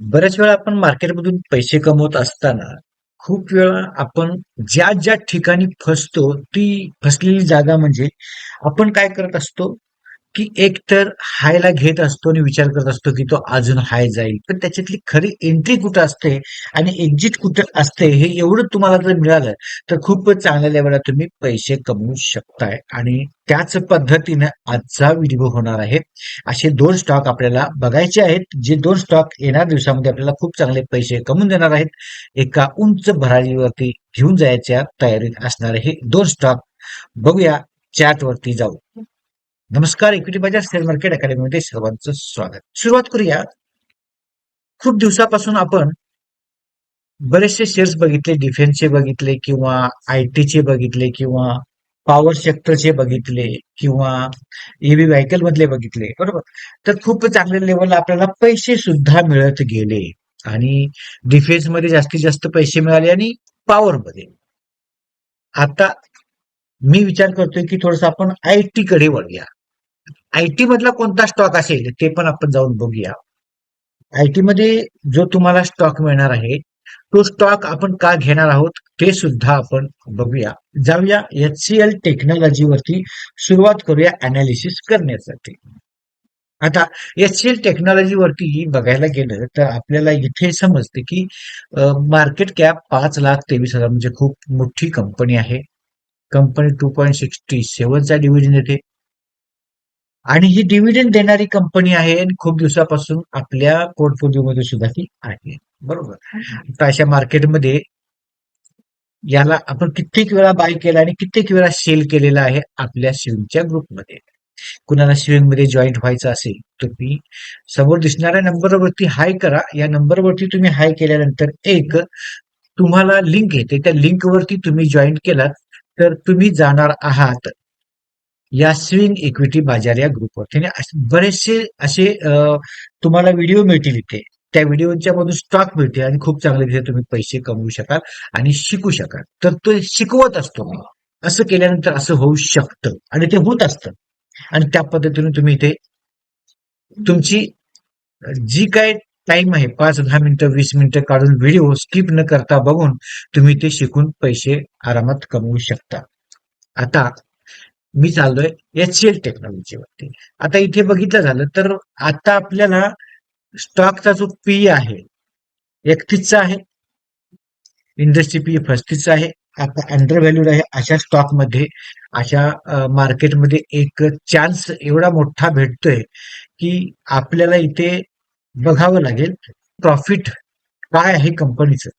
बऱ्याच वेळा आपण मार्केटमधून पैसे कमवत असताना खूप वेळा आपण ज्या ज्या ठिकाणी फसतो ती फसलेली जागा म्हणजे आपण काय करत असतो? की एक तर हायला घेत असतो आणि विचार करत असतो की तो अजून हाय जाईल. पण त्याच्यातली खरी एंट्री कुठं असते आणि एक्झिट कुठं असते हे एवढं तुम्हाला जर मिळालं तर खूपच चांगल्या लेवलला तुम्ही पैसे कमवू शकताय. आणि त्याच पद्धतीने आजचा व्हिडिओ होणार आहे. असे दोन स्टॉक आपल्याला बघायचे आहेत. जे दोन स्टॉक येणार दिवसामध्ये आपल्याला खूप चांगले पैसे कमवून देणार आहेत. एका उंच भरारीवरती घेऊन जायच्या तयारीत असणारे हे दोन स्टॉक बघूया चॅट वरती जाऊ. नमस्कार इक्विटी बाजार शेअर मार्केट अकॅडमीमध्ये सर्वांचं स्वागत. सुरुवात करूया. खूप दिवसापासून आपण बरेचसे शेअर्स बघितले डिफेन्सचे बघितले किंवा आय टीचे बघितले किंवा पॉवर सेक्टरचे बघितले किंवा ईव्ही व्हेकल मधले बघितले बरोबर? तर खूप चांगल्या लेवलला आपल्याला पैसे सुद्धा मिळत गेले आणि डिफेन्समध्ये जास्तीत जास्त पैसे मिळाले आणि पॉवर मध्ये. आता मी विचार करतोय की थोडस आपण आय टी कडे वळूया. आयटी मधला कोणता स्टॉक असेल ते पण आपण जाऊन बघूया. आयटी मध्ये जो तुम्हाला स्टॉक मिळणार आहे तो स्टॉक आपण का घेणार आहोत ते सुद्धा आपण बघूया. जाऊया एच सी एल टेक्नॉलॉजीवरती सुरुवात करूया अनालिसिस करण्यासाठी. आता एच सी एल टेक्नॉलॉजीवरती बघायला गेलं तर आपल्याला इथे समजते की मार्केट कॅप पाच लाख तेवीस हजार म्हणजे खूप मोठी कंपनी आहे. कंपनी टू पॉईंट सिक्स्टी सेव्हनचा डिव्हिजन येते. आणि ही डिव्हिडंड देणारी कंपनी आहे आणि खूप दिवसापासून आपल्या पोर्टफोलिओमध्ये सुद्धा ती आहे. बरोबर? आता अशा मार्केटमध्ये याला आपण कित्येक वेळा बाय केला आणि कित्येक वेळा सेल केलेला आहे आपल्या स्विंगच्या ग्रुपमध्ये कुणाला स्विंगमध्ये जॉईंट व्हायचं असेल तर तुम्ही समोर दिसणाऱ्या नंबरवरती हाय करा. या नंबरवरती तुम्ही हाय केल्यानंतर एक तुम्हाला लिंक येते. त्या लिंकवरती तुम्ही जॉईन केलात तर तुम्ही जाणार आहात. या स्विंग इक्विटी बाजार या ग्रुपवरती आणि असे बरेचसे असे तुम्हाला व्हिडिओ मिळतील इथे. त्या व्हिडिओच्या मधून स्टॉक मिळते आणि खूप चांगले तिथे तुम्ही पैसे कमवू शकाल आणि शिकू शकाल. तर तो शिकवत असतो असं केल्यानंतर असं होऊ शकतं. आणि ते होत असतं. आणि त्या पद्धतीने तुम्ही इथे तुमची जी काय टाइम आहे पाच दहा मिनिटं वीस मिनिटं काढून व्हिडिओ स्किप न करता बघून तुम्ही ते शिकून पैसे आरामात कमवू शकता. आता मी चाललोय एच सी एल टेक्नॉलॉजीवरती आता इथे बघितलं झालं तर आता आपल्याला स्टॉकचा जो पी आहे एकतीसचा आहे. इंडस्ट्री पी पस्तीसचा आहे. आता अंडर व्हॅल्यूड आहे. अशा स्टॉकमध्ये अशा मार्केटमध्ये एक चान्स एवढा मोठा भेटतोय की आपल्याला इथे बघावं लागेल प्रॉफिट काय आहे कंपनीचं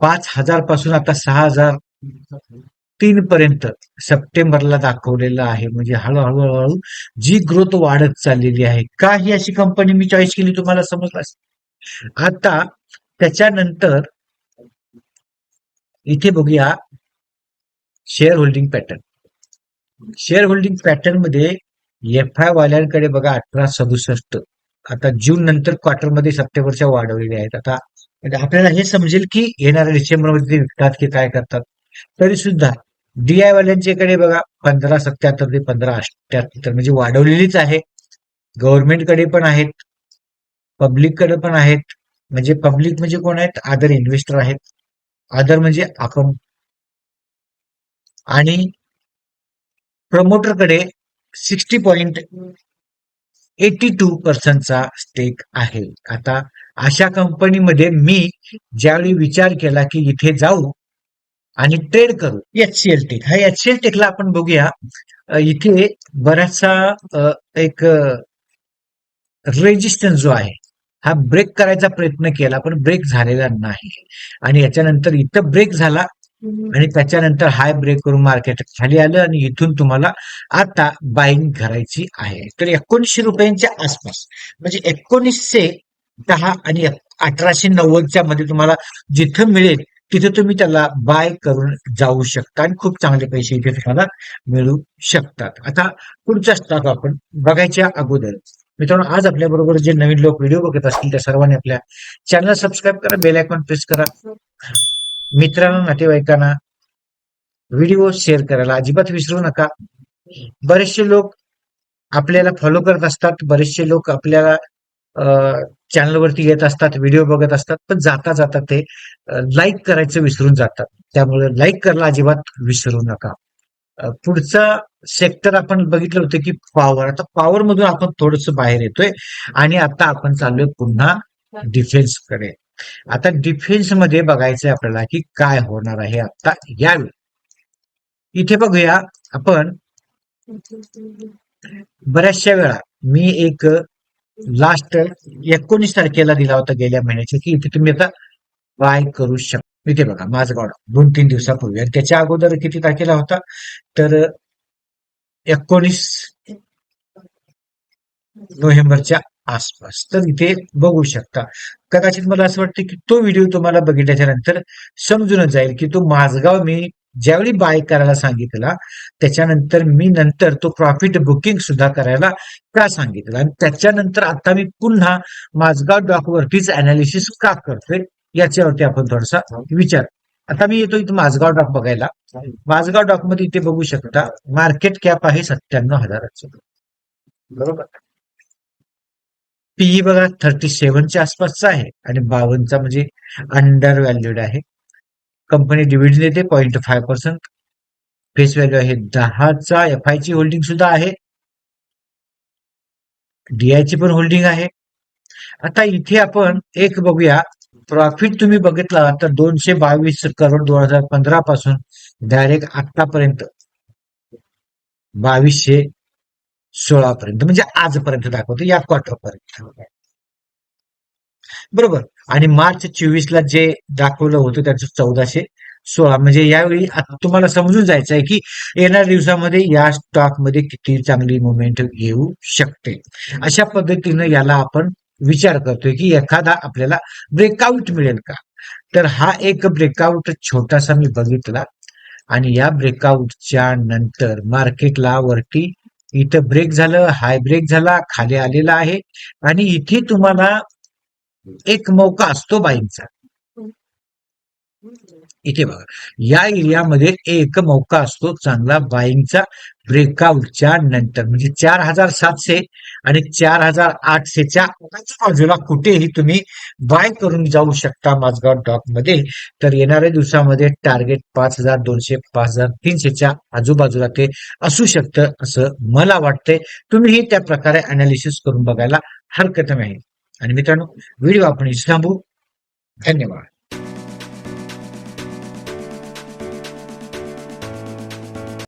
पाच हजारपासून आता सहा हजार तीन पर्यंत सप्टेंबरला दाखवलेलं आहे. म्हणजे हळूहळू हळूहळू जी ग्रोथ वाढत चाललेली आहे. का ही अशी कंपनी मी चॉईस केली तुम्हाला समजलं असेल. आता त्याच्यानंतर इथे बघूया share holding pattern share holding पॅटर्नमध्ये एफ आय वाल्यांकडे बघा अठरा सदुसष्ट. आता जून नंतर क्वार्टरमध्ये सप्टेंबरच्या वाढवलेल्या आहेत. आता म्हणजे आपल्याला हे समजेल की येणाऱ्या डिसेंबरमध्ये ते विकतात की काय करतात. तरी सुद्धा डीआय वाल्यांच्याकडे बघा पंधरा सत्याहत्तर ते पंधरा अठ्याहत्तर म्हणजे वाढवलेलीच आहे. गव्हर्नमेंटकडे पण आहेत पब्लिककडे पण आहेत. म्हणजे पब्लिक म्हणजे कोण आहेत? आदर इन्व्हेस्टर आहेत. आदर म्हणजे आपण. आणि प्रमोटरकडे सिक्स्टी पॉइंट एटी टू पर्सेंटचा स्टेक आहे. आता अशा कंपनीमध्ये मी ज्यावेळी विचार केला की इथे जाऊ आणि ट्रेड करू. एच सी एल टेक हा एच सी एल टेकला आपण बघूया. इथे बराचसा एक रेजिस्टन्स जो आहे हा ब्रेक करायचा प्रयत्न केला पण ब्रेक झालेला नाही. आणि याच्यानंतर इथं ब्रेक झाला. आणि त्याच्यानंतर हाय ब्रेक करून मार्केट खाली आलं आणि इथून तुम्हाला आता बाईंग करायची आहे. तर एकोणीसशे रुपयांच्या आसपास म्हणजे एकोणीसशे दहा आणि अठराशे नव्वदच्या मध्ये तुम्हाला जिथं मिळेल तिथे तुम्ही त्याला बाय करून जाऊ शकता आणि खूप चांगले पैसे इथे तुम्हाला मिळू शकतात. आता पुढचा स्टॉक आपण बघायच्या अगोदर. मित्रांनो आज आपल्या बरोबर जे नवीन लोक व्हिडिओ बघत असतील त्या सर्वांनी आपल्या चॅनल सबस्क्राईब करा बेल आयकॉन प्रेस करा. मित्रांना नातेवाईकांना व्हिडिओ शेअर करायला अजिबात विसरू नका. बरेचसे लोक आपल्याला फॉलो करत असतात. बरेचसे लोक आपल्याला चॅनलवरती येत असतात व्हिडिओ बघत असतात पण जाता जाता ते लाईक करायचं विसरून जातात. त्यामुळे लाईक करायला अजिबात विसरू नका. पुढचा सेक्टर आपण बघितलं होतं की पॉवर आता पॉवर मधून आपण थोडस बाहेर येतोय आणि आता आपण चाललोय पुन्हा डिफेन्सकडे आता डिफेन्समध्ये बघायचंय आपल्याला की काय होणार आहे आता यावेळी. इथे बघूया आपण. बऱ्याचशा वेळा मी एक लास्ट एकोणीस तारखेला दिला होता गेल्या महिन्याच्या की इथे तुम्ही आता बाय करू शकता इथे बघा माझं गाव दोन तीन दिवसापूर्वी आणि त्याच्या अगोदर किती तारखेला होता? तर एकोणीस नोव्हेंबरच्या आसपास. तर इथे बघू शकता. कदाचित मला असं वाटतं की तो व्हिडिओ तुम्हाला बघितल्याच्या नंतर समजूनच जाईल की तो माझगाव मी ज्यावेळी बाय करायला सांगितला त्याच्यानंतर मी नंतर तो प्रॉफिट बुकिंग सुद्धा करायला का सांगितलं. आणि त्याच्यानंतर आता मी पुन्हा माझगाव डॉक वरतीच अनालिसिस का करतोय याच्यावरती आपण थोडासा विचार. आता मी येतो इथं माझगाव डॉक बघायला. माझगाव डॉकमध्ये इथे बघू शकता मार्केट कॅप आहे सत्त्याण्णव हजाराचं. बरोबर? पीई बघा थर्टी सेव्हनच्या आसपासचा आहे. आणि बावनचा म्हणजे अंडर व्हॅल्यूड आहे. कंपनी डिव्हिडंड देते point five percent face value आहे दहाचा एफ आय ची होल्डिंग सुद्धा आहे. DI ची पण होल्डिंग आहे. आता इथे आपण एक बघूया. प्रॉफिट तुम्ही बघितला तर दोनशे बावीस करोड दोन हजार पंधरा पासून डायरेक्ट आतापर्यंत. बावीसशे सोळा पर्यंत म्हणजे आजपर्यंत दाखवतो या क्वार्टर पर्यंत. बरोबर. आणि मार्च चोवीस ला जे दाखवलं होतं त्याचं चौदाशे सोळा म्हणजे यावेळी तुम्हाला समजून जायचं आहे की येणाऱ्या दिवसामध्ये या स्टॉकमध्ये किती चांगली मुवमेंट येऊ शकते. अशा पद्धतीनं याला आपण विचार करतोय की एखादा आपल्याला ब्रेकआउट मिळेल का? तर हा एक ब्रेकआउट छोटासा मी बघितला आणि या ब्रेकआउटच्या नंतर मार्केटला वरती इथं ब्रेक झालं हाय ब्रेक झाला खाली आलेला आहे आणि इथे तुम्हाला एक मौका असतो बाईंचा. इथे बघा. या एरियामध्ये एक मौका असतो चांगला बाईंगचा ब्रेकआउटच्या नंतर. म्हणजे चार हजार सातशे आणि चार हजार आठशेच्या बाजूला कुठेही तुम्ही बाय करून जाऊ शकता माझगाव डॉकमध्ये तर येणाऱ्या दिवसामध्ये टार्गेट पाच हजार दोनशे पाच हजार तीनशेच्या आजूबाजूला ते असू शकतं असं मला वाटतंय. तुम्हीही त्या प्रकारे अनालिसिस करून बघायला हरकत नाही. आणि मित्रांनो व्हिडिओ आपण इथे थांबू धन्यवाद.